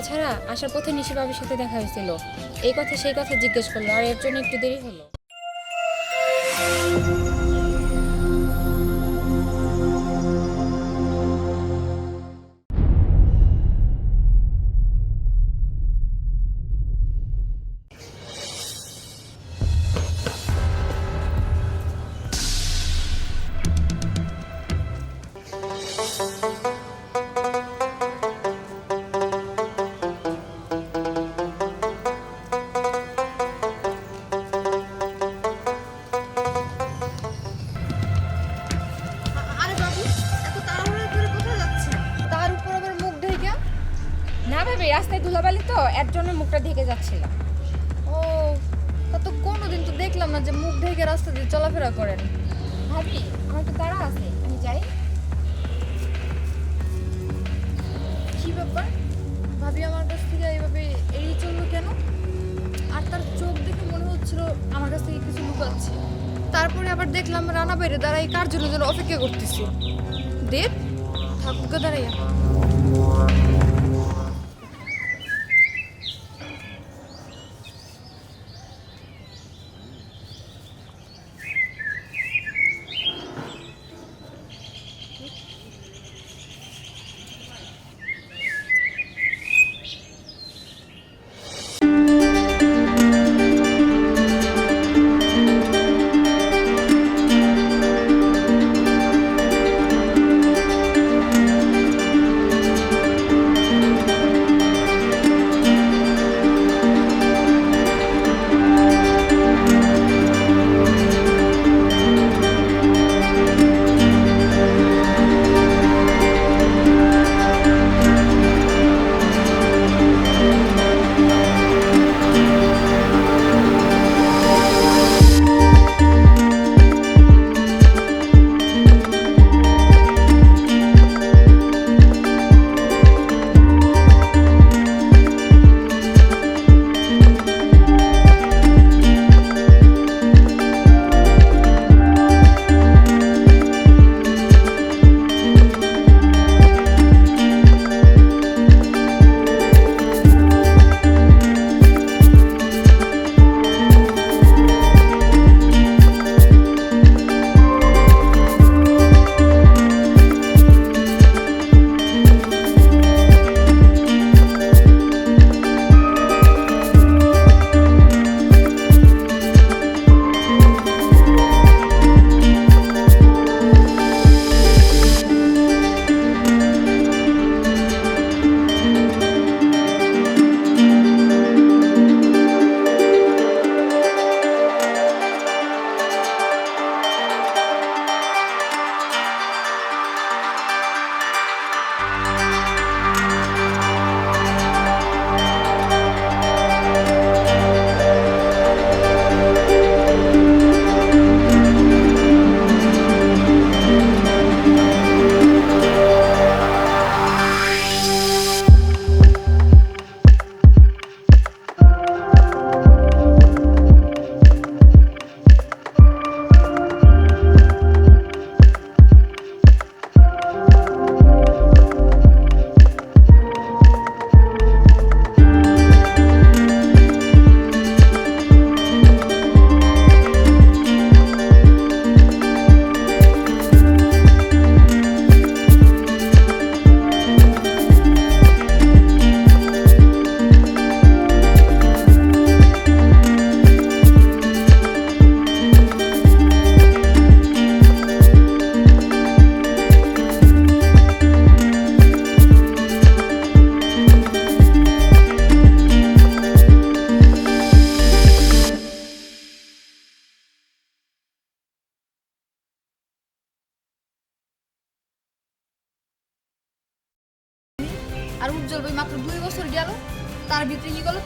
তাছাড়া আসার পথে নিশিবাবির সাথে দেখা হয়েছিল। এই কথা সেই কথা জিজ্ঞেস করল, আর এর জন্য একটু দেরি হলো। ভাবি রাস্তায় ধুলাবালি তো এর জন্য মুখটা ঢেকে যাচ্ছিল। ও তা তো কোনোদিন তো দেখলাম না যে মুখ ঢেকে রাস্তা দিয়ে চলাফেরা করেন। ভাবি আমার তো তাড়া আছে আমি যাই। কি ব্যাপার? ভাবি আমার কাছ থেকে এইভাবে এড়িয়ে চলল কেন? আর তার চোখ দেখে মনে হচ্ছিল আমার কাছ থেকে কিছু লুকাচ্ছে। তারপরে আবার দেখলাম রানা বাইরে দাঁড়াই কার জন্য যেন অপেক্ষা করতেছি। দেব ঠাকুরকে দাঁড়াইয়া।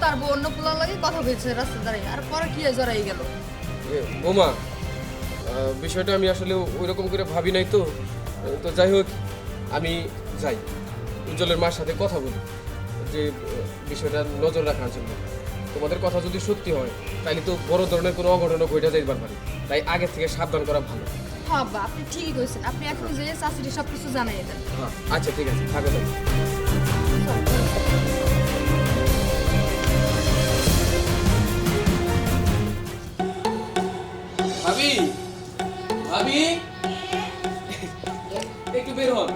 তার বউ অন্য পোলা লাগে কথা বলছে রাস্তা দাঁড়িয়ে আর পরে কি জড়াই গেল। বোমা বিষয়টা আমি আসলে ওই রকম করে ভাবি নাই তো। তো যাই হোক আমি যাই। উজ্জ্বলের মার সাথে কথা বলি যে বিষয়টা নজর রাখার জন্য। তোমাদের কথা যদি সত্যি হয় তাহলে তো বড় ধরনের কোনো অঘটনও ঘটে যাইবার পারে তাই আগে থেকে সাবধান করা ভালো। হ্যাঁ আব্বা আপনি ঠিকই কইছেন। আপনি এখন যে চাষিটি সব কিছু জানাই দেন। হ্যাঁ আচ্ছা ঠিক আছে। থাকো তাহলে। ভাবি ভাবি। একটু বের হন।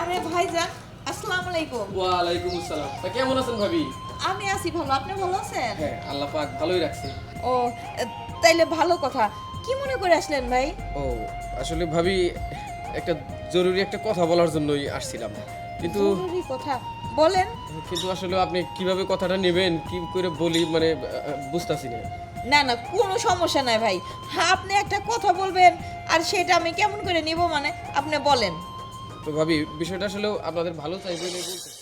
আরে ভাইজান আসসালামু আলাইকুম। আসসালাম। তা কেমন আছেন ভাবি? আমি আছি ভালো আপনি ভালো আছেন? হ্যাঁ আল্লাহ পাক ভালোই রাখছে। ও তাইলে ভালো কথা। কি মনে করে আসলেন ভাই? ও আসলে ভাবি একটা জরুরি একটা কথা বলার জন্যই আসছিলাম। কিন্তু জরুরি কথা? বলেন। কিন্তু আসলে আপনি কীভাবে কথাটা নেবেন কি করে বলি মানে বুঝতাছি না। না না, কোনো সমস্যা নাই ভাই। হ্যাঁ আপনি একটা কথা বলবেন, আর সেটা আমি কেমন করে নিব মানে? আপনি বলেন। তো ভাবি, বিষয়টা আসলে আপনাদের ভালো চাইবে বলতে।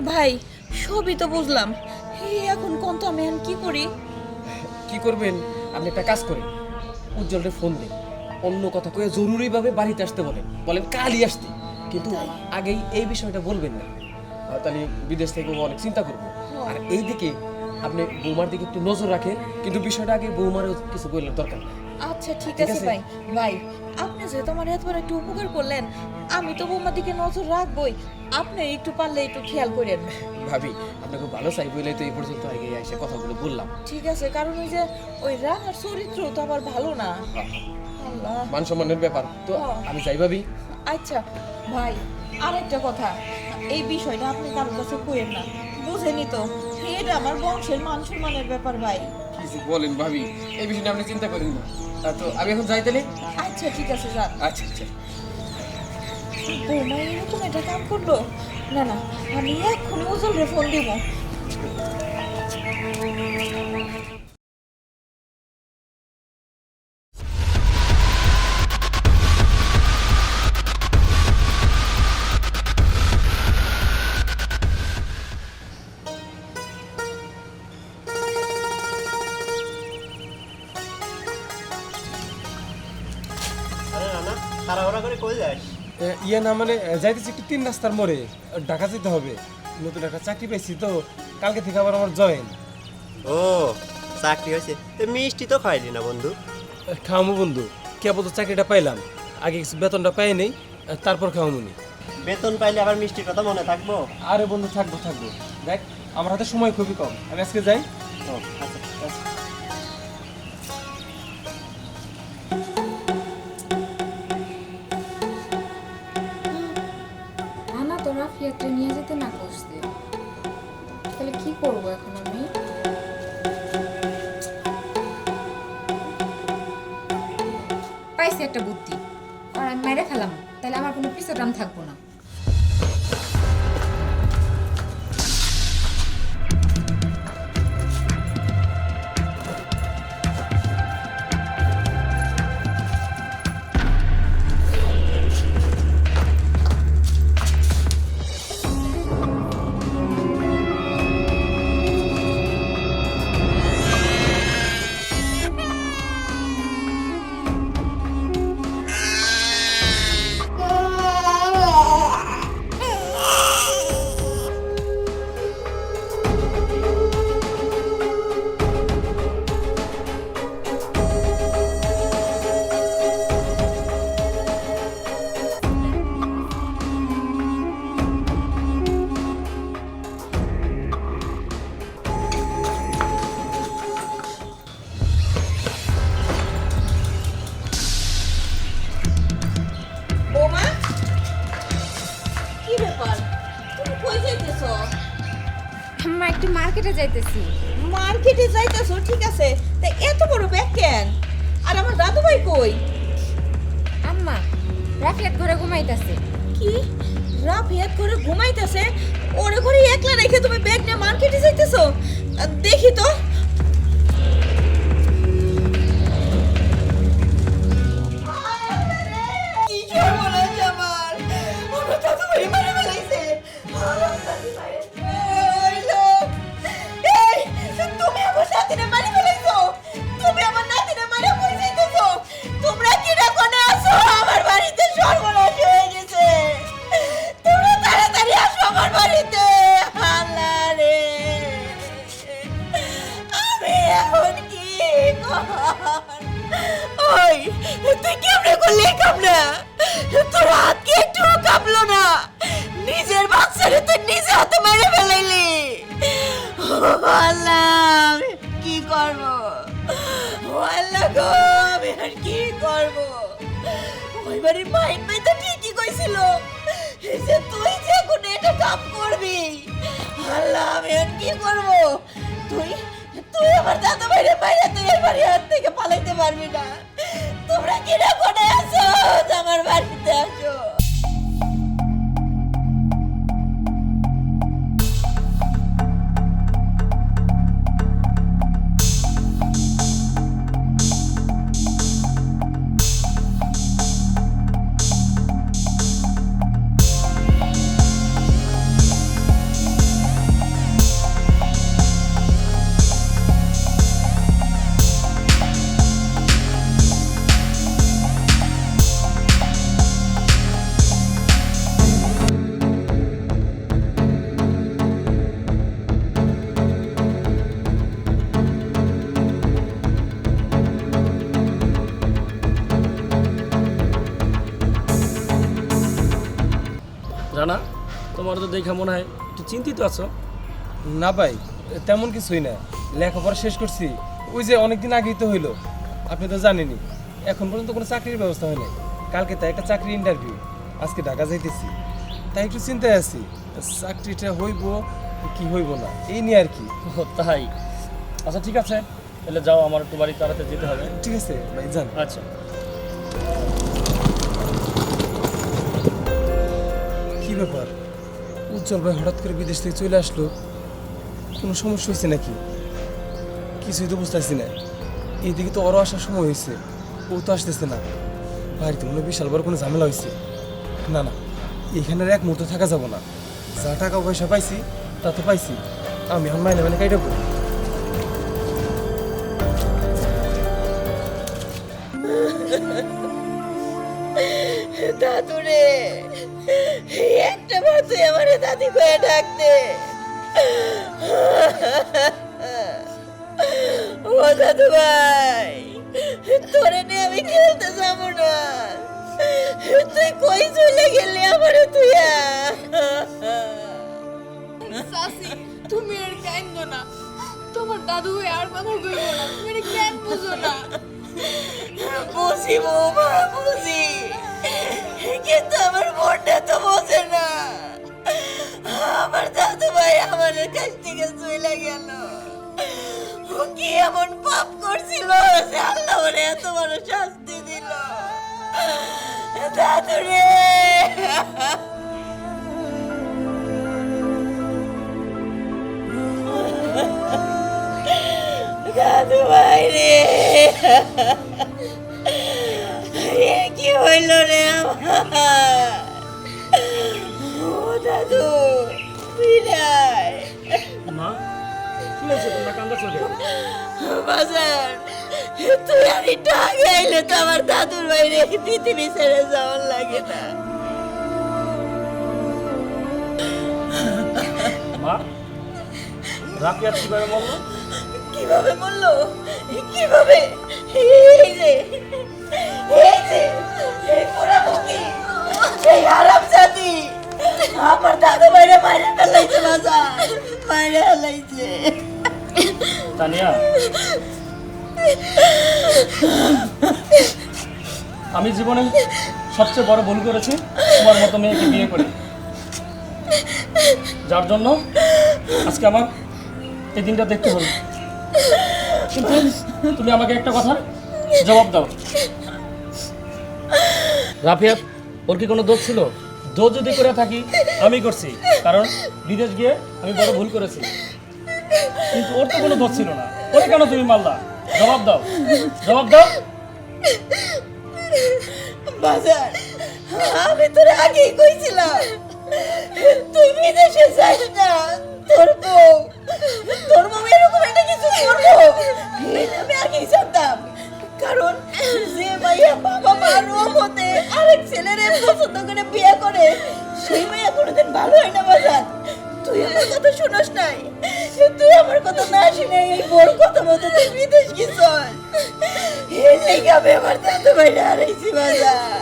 ভাই সবই তো বুঝলাম। এখন কোন তো আমি কি করি? কি করবেন? আপনি একটা কাজ করেন। উজ্জ্বলের ফোন দিন। অন্য কথা কয়ে জরুরিভাবে বাড়িতে আসতে বলেন। বলেন কালই আসতে। কিন্তু আগেই এই বিষয়টা বলবেন না। তাহলে বিদেশ থেকে অনেক চিন্তা করব। আর এই দিকে আপনি বৌমার দিকে একটু নজর রাখেন। কিন্তু বিষয়টা আগে বৌমারও কিছু বললেন দরকার। নেই। আচ্ছা ঠিক আছে? ভাই। ভাই আপনি যেহেতু আমার এত বড় একটা উপকার করলেন আমি তো বৌমার দিকে নজর রাখবই। আপনি একটু পারলে একটু খেয়াল করেন। ভাবি আপনাকে ভালো চাই বলে তো এই পর্যন্ত আগে এসে কথাগুলো বললাম। ঠিক আছে কারণ ওই যে ওই রানার চরিত্র তো আবার ভালো না। মান সম্মানের ব্যাপার। তো। আমি চাই ভাবি। আচ্ছা ভাই আরেকটা কথা। এই বিষয়টা আপনি কারোর কাছে কইেন না। বুঝেনি তো এটা আমার বংশের মান সম্মানের ব্যাপার ভাই। কিছু বলেন ভাবি এই বিষয়টা আপনি চিন্তা করেন না। তো আমি এখন যাই তাহলে? আচ্ছা ঠিক আছে যান আচ্ছা আচ্ছা। বৌমা এরকম একটা কাম করল? না না আমি এক্ষুনি ওজলরে ফোন দিব। ইয়ে না মানে যাইতেছি একটু তিন রাস্তার মোড়ে। ঢাকা যেতে হবে। নতুন একটা চাকরি পেয়েছি তো কালকে থেকে আবার আমার জয়েন ও চাকরি হয়েছে। তো মিষ্টি তো খাইলি না বন্ধু? খাওয়ামু বন্ধু। কেবল তো চাকরিটা পাইলাম। আগে কিছু বেতনটা পাই নেই তারপর খাওয়ামুনি বেতন পাইলে আবার মিষ্টির কথা মনে থাকব? আরে বন্ধু থাকব থাকব। দেখ আমার হাতে সময় খুবই কম। আমি আজকে যাই। ও আচ্ছা আচ্ছা। করব এখন আমি। পাইছি একটা বুদ্ধি। আর আমি মেরে ফেলাম। তাহলে আমার কোনো পিসের দাম থাকব না। কই যাইতেছো? আম্মা একটু মার্কেটে যাইতেছি। মার্কেটে যাইতেছো? ঠিক আছে। তা এত বড় ব্যাগ কেন? আর আমার দাদু ভাই কই? আম্মা রাফিয়াত ঘরে ঘুমাইতাছে। কি? রাফিয়াত ঘরে ঘুমাইতাছে? ওরে ঘরে একলা রেখে তুমি ব্যাগ নিয়ে মার্কেটে যাইতেছো? দেখি তো। everybody. আল্লাহ কি করব? আল্লাহ গো, আমি আর কি করব? ওই বাড়ির মাইন ভাই তো ঠিকই কইছিল যে, তুই যে কোনো একটা কাম করবি আল্লাহ আমি আর কি করব? তুই তুই আমার দাদা ভাইরে বাইরে তুই এই বাড়ি হাত থেকে পালাইতে পারবি না। তোমরা কি না করে আসো আমার বাড়িতে আসো তোমার তো দেখে মনে হয় একটু চিন্তিত আছো? না ভাই তেমন কিছুই না। লেখাপড়া শেষ করছি। ওই যে অনেকদিন আগেই তো হইল। আপনি তো জানেনই এখন পর্যন্ত কোনো চাকরির ব্যবস্থা হয় নাই। কালকে তাই একটা চাকরি ইন্টারভিউ আজকে ঢাকা যাইতেছি। তাই একটু চিন্তায় আছি চাকরিটা হইব কি হইব না? এই নিয়ে আর কি। তাই? আচ্ছা ঠিক আছে। তাহলে যাও আমার একটু বাড়ি তাড়াতাড়ি যেতে হবে। ঠিক আছে ভাই যান। আচ্ছা। কি ব্যাপার? উজ্জ্বল ভাই হঠাৎ করে বিদেশ থেকে চলে আসলো, কোনো সমস্যা হয়েছে নাকি? কিছুই তো বুঝতেছি না। এইদিকে তো ওরও আসার সময় হয়েছে, ও তো আসতেছে না। বাড়িতে মনে বিশাল বড় কোনো ঝামেলা হয়েছে। না না, এখানে এক মুহূর্ত থাকা যাব না। যা টাকা পয়সা পাইছি, তা তো পাইছি। আমি এখন মাইনে মাইনে কাইটা পড়ি দাদু রে একটা বার তুই আমারে দাদি কয়ে ডাকতে ও দাদু ভাই তোরে নিয়ে আমি খেলতে যাব না। তুই কই চলে গেলি আমারে তুই সাসি তুমি আর কাইন্দ না। তোমার দাদু আর কথা কইবো না তুমি কেন বুঝো না। বুঝি বৌমা বুঝি। কিন্তু আমার মনটা তো বোঝে না। আমার দাদু ভাই আমার কাছ থেকে চলে গেল। ও কি এমন পাপ করছিল? যে আল্লাহ ওরে এত বড় শাস্তি দিল। দাদু রে দাদু ভাই রে! এ কি হইল রে আমার? ও দাদু বিদায়। মা কি হয়েছে? তোমরা কান্দা চলে বাজার তুই আর একটু আগে তো আমার দাদুর বাইরে পৃথিবী ছেড়ে যাওয়ার লাগে না। মা রাফিয়াত কীভাবে বলল কীভাবে বলল কীভাবে? এই যে আমার বাইরে বাইরে আমি জীবনে সবচেয়ে বড় ভুল করেছি তোমার মতো মেয়েকে বিয়ে করে। যার জন্য আজকে আমার এই দিনটা দেখতে হলো কিন্তু তুমি আমাকে একটা কথা জবাব দাও। রাফিয়া ওর কি কোনো দোষ ছিল? দোষ যদি করে থাকি, আমি করছি। কারণ বিদেশ গিয়ে আমি বড় ভুল করেছি। কিন্তু ওর তো কোনো দোষ ছিল না। ওরে কেন তুমি মারলা? জবাব দাও। জবাব দাও। বাজার, আমি তোর আগেই কইছিলাম, তুই বিদেশে যাস না, তোর বউ বিয়ে সেই মাইয়া কোনোদিন ভালো হয় না বাজার। তুই আমার কথা শুনস নাই? তুই আমার কথা না শুনে এই বড় কথা মতো তুই বিদেশ গেছস? এই লেগে আমি আমার দাদু ভাইরা হারাইছি বাজার।